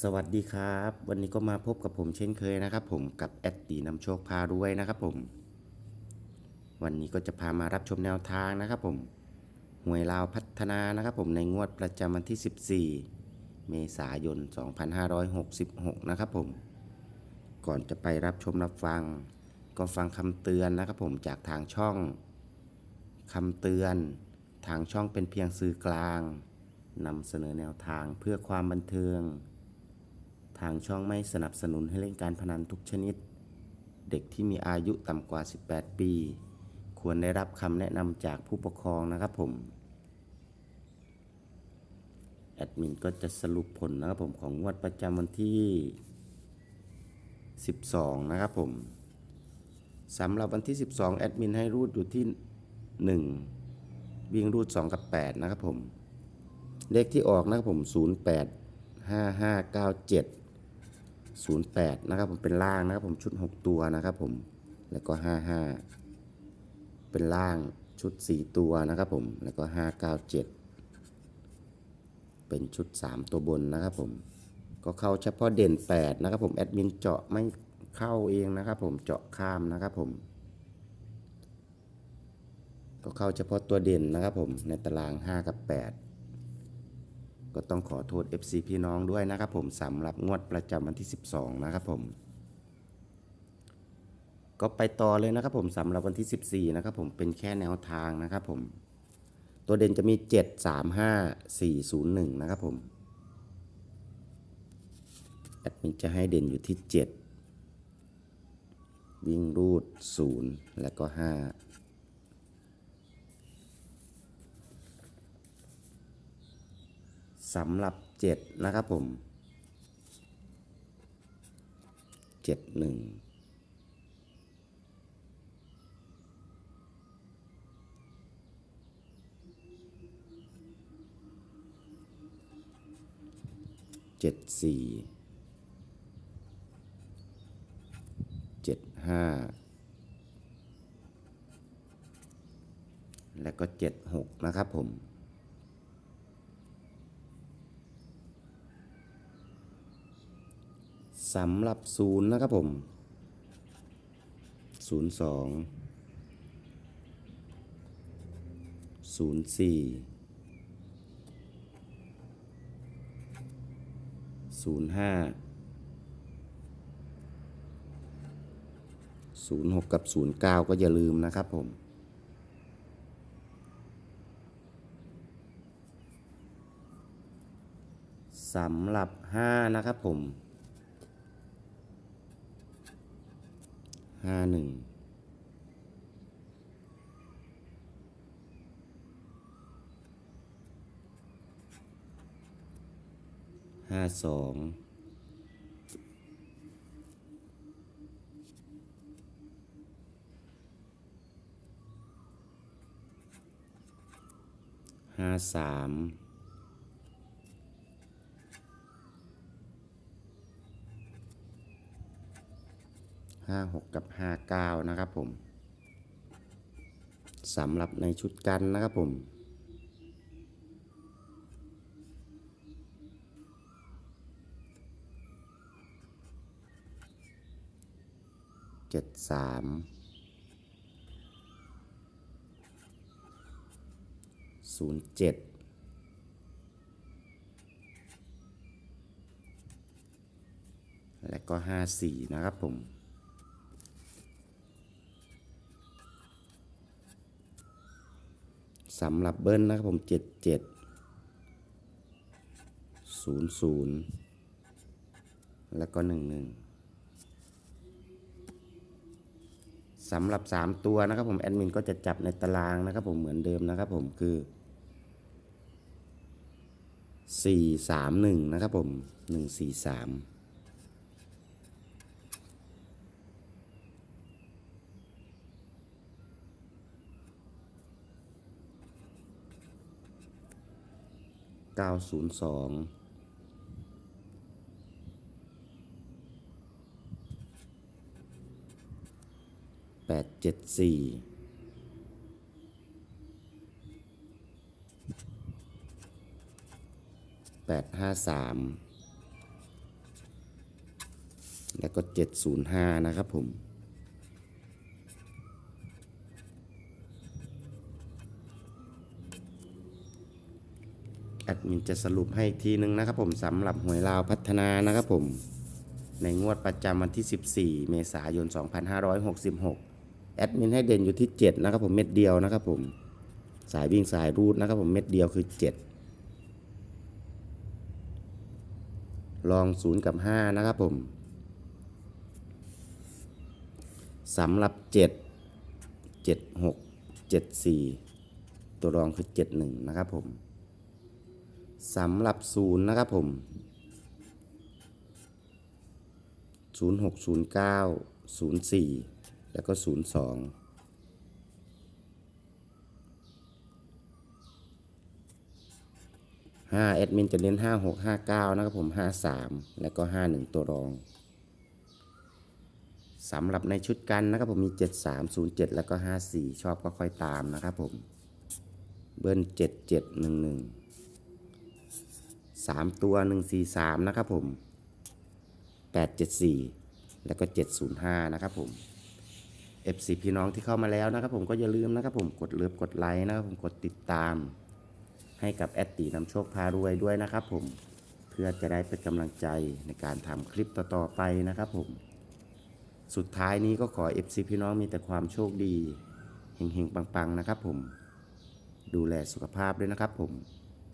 สวัสดีครับ วันนี้ก็มาพบกับผมเช่นเคยนะครับ ผมกับแอดตีนำโชคพารวยนะครับผม วันนี้ก็จะพามารับชมแนวทางนะครับผมหวยลาวพัฒนานะครับผมในงวดประจำวันที่ 14 เมษายน 2566 นะครับผม ก่อนจะไปรับชมรับฟัง ก็ฟังคำเตือนนะครับผมจากทางช่องคำเตือน ทางช่องเป็นเพียงสื่อกลางนำเสนอแนวทางเพื่อความบันเทิง ทางช่องไม่สนับสนุนให้เล่นการพนันทุกชนิด เด็กที่มีอายุต่ำกว่า 18 ปี ควรได้รับคำแนะนำจากผู้ปกครองนะครับผม แอดมินก็จะสรุปผลนะครับผมของงวดประจำวันที่ 12 นะครับผมสำหรับวันที่ 12 แอดมินให้รูดอยู่ที่ 1 วิ่งรูด 2 กับ 8 นะครับผม เลขที่ออกนะครับผม 08 5597 08 นะครับผมเป็นล่างนะครับผมชุด 6 ตัวนะครับผมแล้วก็ 55 เป็นล่างชุด 4 ตัวนะครับผมแล้วก็ 597 เป็นชุด 3 ตัวบนนะครับผมก็เข้าเฉพาะเด่น 8 นะครับผมแอดมินเจาะไม่เข้าเองนะครับผมเจาะข้ามนะครับผมก็เข้าเฉพาะตัวเด่นนะครับผมในตาราง 5 กับ 8 ก็ต้องขอโทษ FC พี่น้องด้วยนะครับผมสำหรับงวดประจำวันที่ 12 นะครับผม ก็ไปต่อเลยนะครับผมสำหรับวันที่ 14 นะครับผมเป็นแค่แนวทางนะครับผม ตัวเด่นจะมี 7 3 5 4 0 1 นะครับผมแอดมินจะให้เด่นอยู่ที่ 7 วิ่งรูด 0 แล้วก็ 5 สำหรับ 7 นะครับผม 7 1เจ็ดสี่เจ็ดห้าแล้วก็เจ็ดหกนะครับผม สำหรับศูนย์นะครับผมศูนย์สองศูนย์สี่ศูนย์ห้าศูนย์หกกับศูนย์เก้าก็อย่าลืมนะครับผมสำหรับห้านะครับผม ห้าหนึ่งห้าสองห้าสาม ห้าหกกับห้าเก้านะครับผมสำหรับในชุดกันนะครับผมเจ็ดสามศูนย์เจ็ดและก็ห้าสี่นะครับผม สำหรับเบิ้ลนะครับผมเจ็ดเจ็ดศูนย์ศูนย์แล้วก็หนึ่งหนึ่งสำหรับ 3 ตัวนะครับผมแอดมินก็จะจับในตารางนะครับผมเหมือนเดิมนะครับผมคือ 4 3 1 นะครับผม 1 4 3 902แปดเจ็ดสี่แปดห้าสามแล้วก็705นะครับผม แอด มินจะสรุปให้อีกทีนึงนะครับผมสำหรับหวยลาวพัฒนานะครับผม ในงวดประจำวันที่ 14 เมษายน 2566 แอดมินให้เด่นอยู่ที่ 7 นะครับผมเม็ดเดียวนะครับผม สายวิ่งสายรูดนะครับผมเม็ดเดียวคือ 7 ลอง 0 กับ 5 นะครับผมสำหรับ 7 7 6 7 4 ตัวรองคือ 71 นะครับผม สำหรับศูนย์นะครับผมศูนย์หกศูนย์เก้าศูนย์สี่แล้วก็ศูนย์สองห้าแอดมินจะเน้นห้าหกห้าเก้านะครับผมห้าสามแล้วก็ห้าหนึ่งตัวรองสำหรับในชุดกันนะครับผมมีเจ็ดสามศูนย์เจ็ดแล้วก็ห้าสี่ชอบก็ค่อยตามนะครับผม เบิ้ลเจ็ดเจ็ดหนึ่งหนึ่ง สามตัวหนึ่งสี่สามนะครับผมแปดเจ็ดสี่แล้วก็เจ็ดศูนย์ห้านะครับผม FC พี่น้องที่เข้ามาแล้วนะครับผมก็อย่าลืมนะครับผมกดเลิฟกดไลค์นะครับผมกดติดตาม ให้กับแอดตีนำโชคพารวยด้วยนะครับผมเพื่อจะได้เป็นกำลังใจในการทำคลิปต่อๆไปนะครับผมสุดท้ายนี้ก็ขอ FC พี่น้องมีแต่ความโชคดีเฮงๆปังๆนะครับผมดูแลสุขภาพด้วยนะครับผม